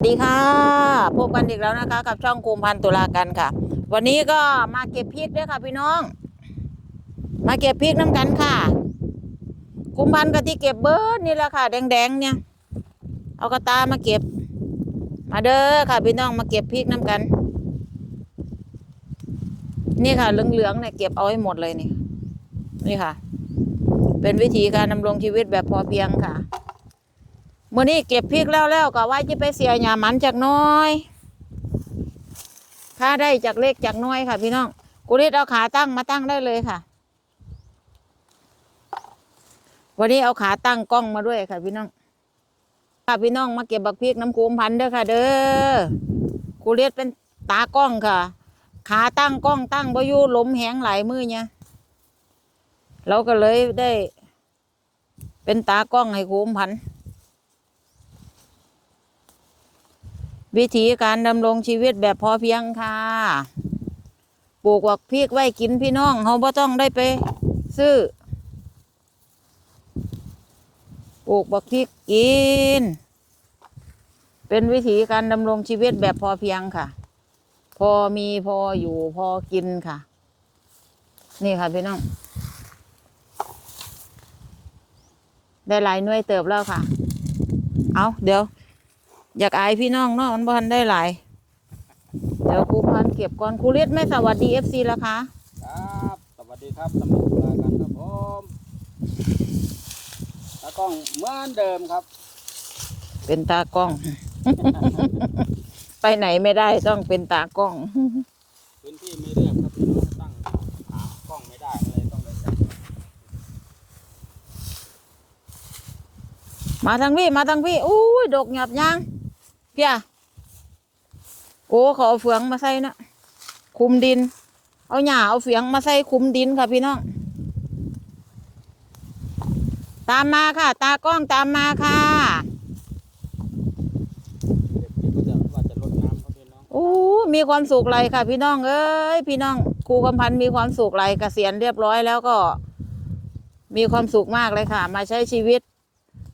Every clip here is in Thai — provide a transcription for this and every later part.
สวัสดีค่ะพบกันอีกแล้วนะคะ กับช่องกุมพันตุลากันค่ะ วันนี้ก็มาเก็บพริกด้วยค่ะ พี่น้อง มาเก็บพริกน้ำกันค่ะกุมพันกะที่เก็บเบิร์ดนี่แหละค่ะ แดงๆเนี่ย เอากระตามาเก็บ มาเด้อค่ะ พี่น้องมาเก็บพริกน้ำกัน นี่ค่ะเหลืองๆเนี่ยเก็บเอาให้หมดเลยนี่นี่ค่ะ เป็นวิธีการดำรงชีวิตแบบพอเพียงค่ะ มื่อนี้เก็บพริกแล้วแล้วก็ไว้จะไปเสียหยาหมันจากน้อยถ้าได้จากเล็กจากน้อยค่ะ พี่น้องกุริตเอาขาตั้งมาตั้งได้เลยค่ะ วันนี้เอาขาตั้งกล้องมาด้วยค่ะ พี่น้องค่ะพี่น้องมาเก็บบักพริกน้ำคูมพันเด้อค่ะ เด้อกุริตเป็นตากล้องค่ะ ขาตั้งกล้องตั้งบ่อยูล้มแหงหลายมือเนี่ยเราก็เลยได้ เป็นตากล้องให้คูมพัน วิธีการดำรงชีวิตแบบพอเพียงค่ะ ปลูกวักพริกไว้กินพี่น้องเขาบ่ต้องได้ไป ซื้อ ปลูกบักพริกกิน เป็นวิธีการดำรงชีวิตแบบพอเพียงค่ะ พอมีพออยู่พอกินค่ะ นี่ค่ะพี่น้อง ได้หลายหน่วยเติบแล้วค่ะ เอาเดี๋ยว อยากอายพี่น้องเนาะมันบ่ทันได้หลาย เดี๋ยวครูพันเก็บก่อนครูเลียดไม่สวัสดีเอฟซีแล้วคะครับสวัสดีครับตำรวจมากันครับผมตากล้องเหมือนเดิมครับ เป็นตากล้อง ไปไหนไม่ได้ต้องเป็นตากล้อง พื้นที่ไม่เรียบครับพี่น้องตั้งหากล้องไม่ได้เลยต้องไปจับมาทางพี่มาทางพี่อุ้ยดกหยับยัง เพี่ยโอ้ขอเฟืองมาใส่นะคุมดิน เอาหญ้าเอาเฟืองมาใส่คุมดินค่ะพี่น้อง ตามมาค่ะ ตากล้องตามมาค่ะ โอ้มีความสุขไรค่ะ พี่น้องเอ้ยพี่น้องครูกำพันธ์มีความสุขไรเกษียณเรียบร้อยแล้วก็ มีความสุขมากเลยค่ะ มาใช้ชีวิต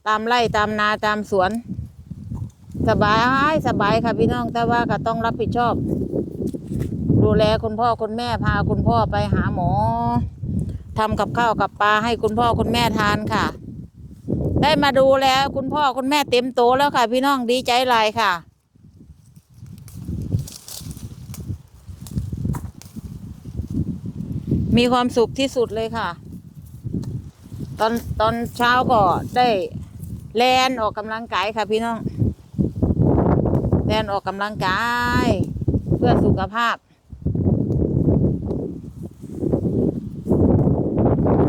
ตามไร่ตามนาตามสวน สบายสบายค่ะพี่น้องแต่ว่าก็ต้องรับผิดชอบ ดูแลคุณพ่อคุณแม่พาคุณพ่อไปหาหมอทำกับข้าวกับปลาให้คุณพ่อคุณแม่ทานค่ะ ได้มาดูแลคุณพ่อคุณแม่เต็มโตแล้วค่ะ พี่น้องดีใจลายค่ะมีความสุขที่สุดเลยค่ะ ตอนตอนเช้าก็ได้แลนออกกำลังกายค่ะพี่น้อง นออกกำลังกาย เพื่อสุขภาพ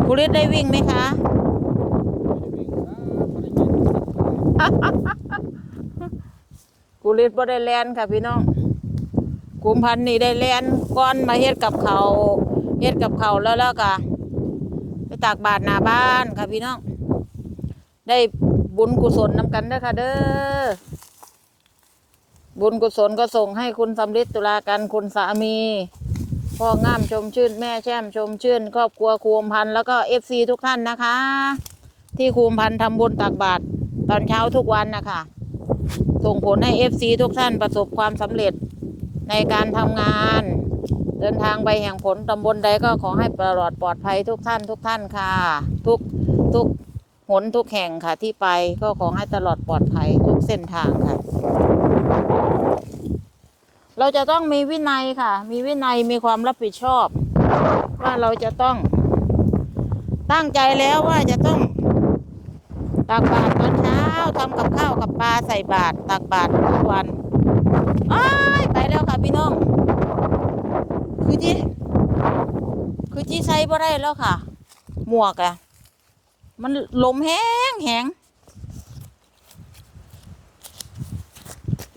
คุณฤทธิ์ได้วิ่งไหมคะได้วิ่งครับไม่ได้ยินกูฤทธิ์บ่ได้แลนค่ะพี่น้องกุมพันธ์นี่ได้แลนก้อนมาเฮ็ดกับเขาเฮ็ดกับเขาแล้วแล้วก็ไปตากบาตรหน้าบ้านค่ะพี่น้อง ได้บุญกุศลนำกันเด้อค่ะเด้อ บุญกุศลก็ส่งให้คุณสำริดตุลากันคุณสามีพ่องามชมชื่น แม่แช่มชมชื่น ครอบครัวคูมพันธ์แล้วก็เอฟซีทุกท่านนะคะ ที่คูมพันธ์ทำบุญตักบาตรตอนเช้าทุกวันนะคะส่งผลให้เอฟซีทุกท่านประสบความสำเร็จในการทำงาน เดินทางไปแห่งผลตำบลใดก็ขอให้ปลอดปลอดภัยทุกท่านทุกท่านค่ะ ทุกทุกหนทุกแห่งค่ะที่ไปก็ขอให้ตลอดปลอดภัยทุกเส้นทางค่ะ เราจะต้องมีวินัยค่ะ มีวินัยมีความรับผิดชอบ ว่าเราจะต้องตั้งใจแล้วว่าจะต้องตักบาตรตอนเช้าทำกับข้าวกับปลาใส่บาตรตักบาตรทุกวันอ้ายไปแล้วค่ะพี่น้อง คือที่คือที่ใช้บ่ได้แล้วค่ะ หมวกอะมันลมแห้งแหง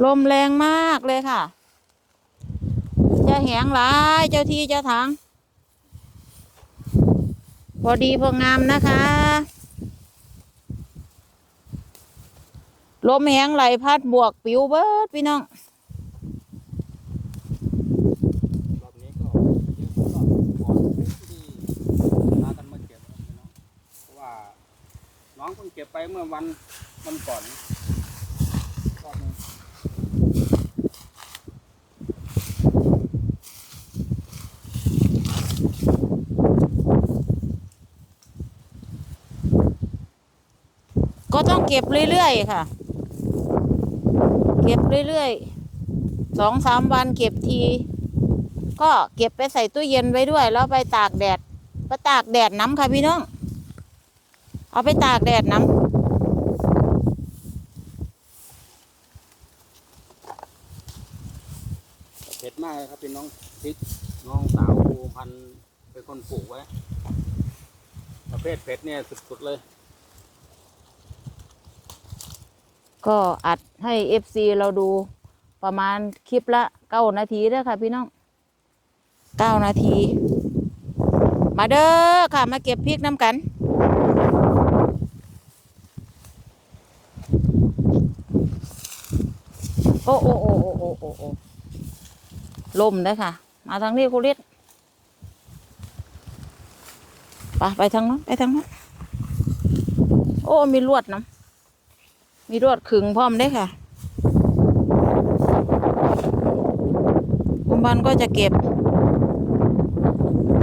ลมแรงมากเลยค่ะ จะแหงหลายเจ้าที่เจ้าทางพอดีพองามนะคะ ลมแหงไหลพัดบวกปิวเบิดพี่น้องรอบนี้ก็เยอะก็ก่อนที่พานเก็บเพราะว่าน้องเพิ่งเก็บไปเมื่อวันวันก่อนรอบนึง ก็ต้องเก็บเรื่อยๆค่ะ เก็บเรื่อยๆสองสามวันเก็บที ก็เก็บไปใส่ตู้เย็นไว้ด้วย แล้วไปตากแดดไปตากแดดน้ำค่ะพี่น้อง เอาไปตากแดดน้ำเผ็ดมากเลยครับเป็นน้องพริกน้องสาวพันเป็นคนปลูกไว้ ประเภทเผ็ดเนี่ยสุดๆเลยำ ก็อัดให้เอฟซีเราดูประมาณคลิปละเก้านาทีเด้อค่ะ พี่น้องเก้านาที มาเด้อค่ะ มาเก็บพริกน้ำกัน โอ้โอ้โอ้โอ้โอ้โอ้โอ้ลมเลยค่ะ มาทางนี้คุณฤทธิ์ไปไปทางนั้นไปทางนั้นโอ้ มีลวดน้ำ มีรวดขึงพร้อมได้ค่ะคุณบันก็จะเก็บ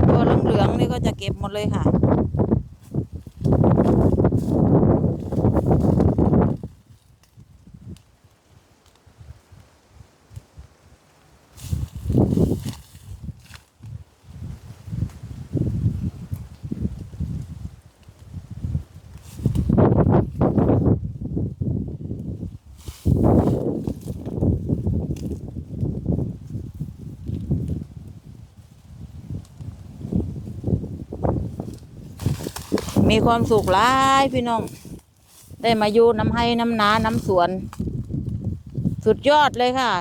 ตัวเหลืองๆนี่ก็จะเก็บหมดเลยค่ะ มีความสุขหลายพี่น้อง ได้มาอยู่น้ำให้น้ำนาน้ำสวน สุดยอดเลยค่ะ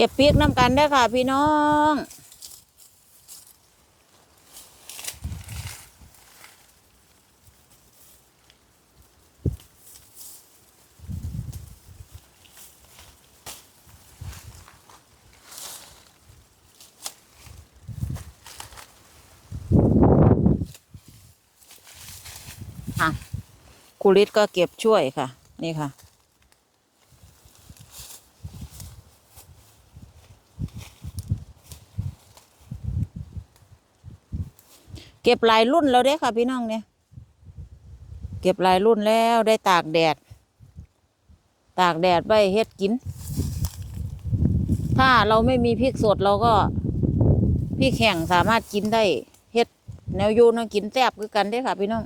ก็บพริกน้ำกันได้ค่ะ พี่น้องอะครูฤทธิ์ก็เก็บช่วยค่ะ นี่ค่ะ ก็บหลายรุ่นแล้วเด้ค่ะ พี่น้องเนี่ยเก็บหลายรุ่นแล้วได้ตากแดด ตากแดดไว้เฮ็ดกิน ถ้าเราไม่มีพริกสดเราก็พริกแห้งสามารถกินได้เฮ็ดแนวยูนากินแซ่บคือกันเด้ค่ะ พี่น้อง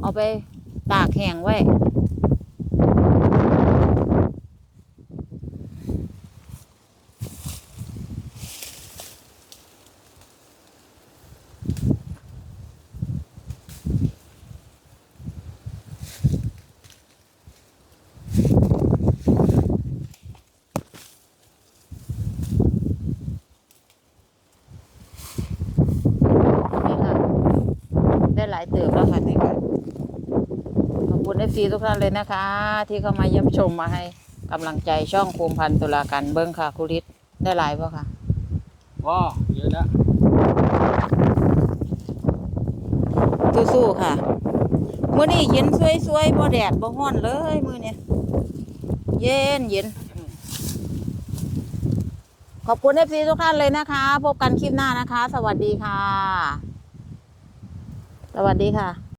เอาไปตากแห้งไว้ นี่ค่ะ ได้หลายเติบแล้วค่ะนี่ค่ะ ขอบคุณเอฟ ซีทุกท่านเลยนะคะ ที่เข้ามาเยี่ยมชมมาให้กำลังใจช่องภูมิพันธ์ตุลาการเบิ้งค่ะครูฤทธิ์ได้หลายป่ะคะว้าเยอะแล้วสู้ๆค่ะมื้อนี้เย็นสวยๆบ่แดดบ่ร้อนเลยมื้อเนี้ยเย็นเย็นขอบคุณเอฟซีทุกท่านเลยนะคะ พบกันคลิปหน้านะคะ สวัสดีค่ะ สวัสดีค่ะ